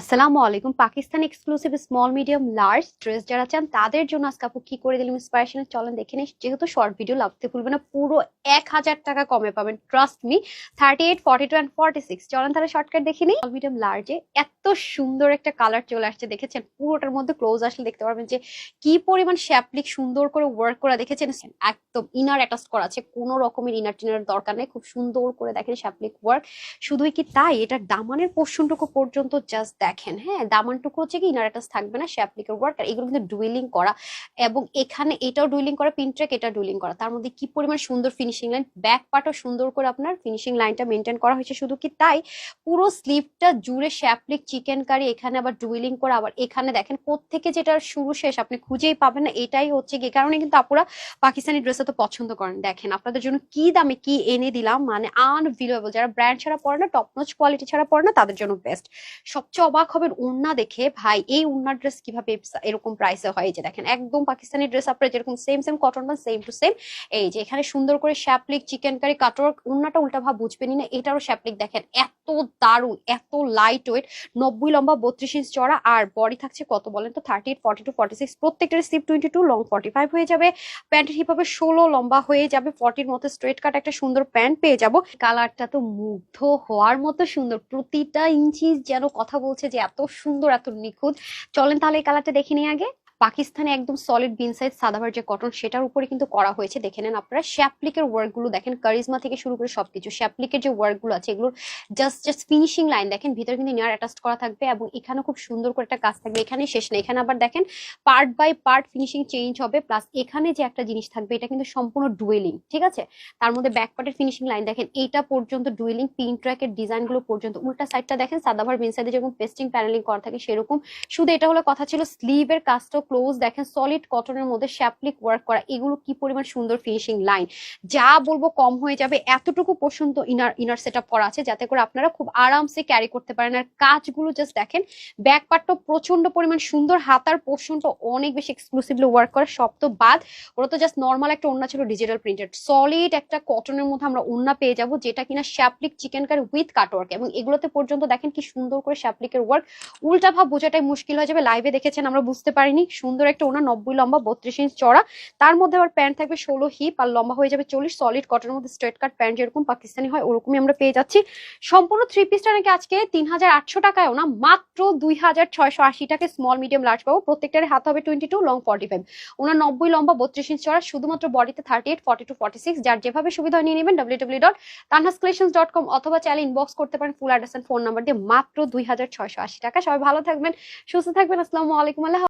আসসালামু আলাইকুম। Pakistan exclusive small medium large dress যারা চান, তাদের জন্য আজকে আপু কি করে দিলাম ইন্সপিরেশনের চলেন দেখে নিই। যেহেতু শর্ট ভিডিও লাগতে ভুলবে না। পুরো এক হাজার টাকা কমে পাবেন। Trust me thirty eight forty two and forty six চলেন তাহলে শর্টকাট দেখে নিই। স্মল মিডিয়াম লার্জে এত সুন্দর একটা কালার চলে আসছে, দেখেছেন? পুরোটার মধ্যে ক্লোজ আসলে দেখতে পারবেন যে কি পরিমাণ শ্যাপলিক সুন্দর করে ওয়ার্ক করা, দেখেছেন? একদম ইনার অ্যাটাচ করা আছে। কোনো রকমের ইনার টিনার দরকার নেই। খুব সুন্দর করে দেখেন শ্যাপলিক ওয়ার্ক শুধুই কি তাই? এটা দামানের পোর্শনটুকু পর্যন্ত জাস্ট দেখেন হ্যাঁ দামানটুকু হচ্ছে কি ইনার অ্যাটাচ থাকবে না শ্যাপলিকের ওয়ার্ক আর এগুলো কিন্তু ডুয়েলিং করা, এবং এখানে এটাও ডুয়েলিং করা পিনট্রেক এটা ডুয়েলিং করা, তার মধ্যে কি পরিমাণ সুন্দর ফিনিশিং লাইন ব্যাক পার্টও সুন্দর করে আপনার ফিনিশিং লাইনটা মেনটেন করা হয়েছে, শুধু কি তাই, পুরো স্লিভটা জুড়ে শ্যাপলিক চিকেন কারি এখানে আবার ডুয়েলিং করা, আবার এখানে দেখেন কোত্থেকে যেটা শুরু শেষ, আপনি খুঁজেই পাবেন না, এটাই হচ্ছে কি, কারণে কিন্তু আপুরা পাকিস্তানি ড্রেস তো পছন্দ করেন, দেখেন, আপনাদের জন্য কি দামে কি এনে দিলাম মানে আনভিলেবল যারা ব্র্যান্ড ছাড়া পড়ে না টপ কোয়ালিটি ছাড়া পড়ে না, তাদের জন্য বেস্ট সবচেয়ে অবাক হবেন ওন্না দেখে। ভাই, এই ওন্নার ড্রেস কীভাবে এরকম প্রাইসে হয়? এই যে দেখেন, একদম পাকিস্তানি ড্রেস আপনার যেরকম সেম সেম কটন বা সেম টু সেম এই যে এখানে সুন্দর করে শ্যাপলিক চিকেন কারি কাটওয়ার্ক ওন্নাটা উল্টা ভাব বুঝবেনই না, এটারও শ্যাপলিক দেখেন। এত দারুণ, এত লাইট ওয়েট নব্বই লম্বা, বত্রিশ ইঞ্চ চড়া আর বডি থাকছে কত বলেন তো? Thirty eight forty two forty six প্রত্যেকটার sleeve twenty two long forty five হয়ে যাবে। প্যান্টের হিপ হবে ষোলো লম্বা হয়ে যাবে ফর্টির মতো স্ট্রেট কাট একটা সুন্দর প্যান্ট পেয়ে যাব। কালারটা তো মুগ্ধ হওয়ার মতো সুন্দর, প্রতিটা ইঞ্চি যেন কথা বলছে যে এত সুন্দর এত নিখুঁত। চলেন তাহলে এই কালারটা দেখে নিই আগে। পাকিস্তানে একদম সলিড বিন সাইজ সাদাভার যে কটন সেটার উপরে কিন্তু করা হয়েছে। দেখে নেন আপনারা শ্যাপলিকের ওয়ার্কগুলো দেখেন কারিজমা থেকে শুরু করে সবকিছু। শ্যাপলিকের যে ওয়ার্কগুলো আছে, এগুলোর জাস্ট জাস্ট ফিনিশিং লাইন দেখেন, ভিতরে কিন্তু নেয়ার অ্যাটাচ করা থাকবে এবং এখানে খুব সুন্দর করে একটা কাজ থাকবে। এখানে শেষ না, এখানে আবার দেখেন part by part finishing change হবে প্লাস এখানে যে একটা জিনিস থাকবে, এটা কিন্তু সম্পূর্ণ ডুয়েলিং ঠিক আছে? তার মধ্যে ব্যাক পার্টের ফিনিশিং লাইন দেখেন, এইটা পর্যন্ত ডুয়েলিং পিন ট্র্যাকের ডিজাইনগুলো পর্যন্ত। উল্টা সাইডটা দেখেন সাদাভার বিন সাইডে যেরকম পেস্টিং প্যানেলিং করা থাকে, সেরকম। শুধু এটা হলো কথা ছিল স্লিভের কাজটা ক্লোজ দেখেন সলিড কটনের মধ্যে শ্যাপলিক ওয়ার্ক করা, এগুলো কি পরিমাণ সুন্দর ফিনিশিং লাইন যা বলব কম হয়ে যাবে, এতটুকু পর্যন্ত ইনার ইনার সেট করা আছে, যাতে করে আপনারা খুব আরামসে ক্যারি করতে পারেন। আর কাজগুলো জাস্ট দেখেন ব্যাক পার্টটা প্রচণ্ড পরিমাণ সুন্দর, হাতার পোর্শনটা অনেক বেশি এক্সক্লুসিভলি ওয়ার্ক করা, সব তো বাদ। ওরা তো জাস্ট নর্মাল একটা ওন্না ছিল ডিজিটাল প্রিন্টেড সলিড একটা কটনের মধ্যে আমরা ওন্না পেয়ে যাব, যেটা কিনা শ্যাপলিক চিকেন কারি উইথ কাটওয়ার্ক এবং এগুলোতে পর্যন্ত দেখেন কি সুন্দর করে শ্যাপলিকের ওয়ার্ক উল্টা ভাব বোঝাটাই মুশকিল হয়ে যাবে লাইভে দেখেছেন, আমরা বুঝতে পারিনি। সুন্দর একটা ওনা নব্বই লম্বা, বত্রিশ ইঞ্চ চড়া তার মধ্যে আবার প্যান্ট থাকবে ষোলো হিপ আর লম্বা হয়ে যাবে চল্লিশ। সলিড কটনের মধ্যে স্ট্রেট কাট প্যান্ট যেরকম পাকিস্তানি হয়, ওরকমই আমরা পেয়ে যাচ্ছি। সম্পূর্ণ থ্রি পিসটা নাকি আজকে তিন হাজার আটশো টাকায়ও না, মাত্র দুই হাজার ছয়শো আশি টাকায় স্মল মিডিয়াম লার্জ পাবো। প্রত্যেকটার হাত হবে twenty two long forty five ওনার নব্বই লম্বা, বত্রিশ ইঞ্চ চড়া শুধুমাত্র বডিতে thirty eight forty two forty six যার যেভাবে সুবিধা নিয়ে নেবেন W W dot Tanhas collections dot com অথবা চাইলে ইনবক্স করতে পারেন ফুল অ্যাড্রেস ফোন নাম্বার দিয়ে মাত্র দুই হাজার ছয়শো আশি টাকা। সবাই ভালো থাকবেন, সুস্থ থাকবেন। আসসালামু আলাইকুম, আল্লাহ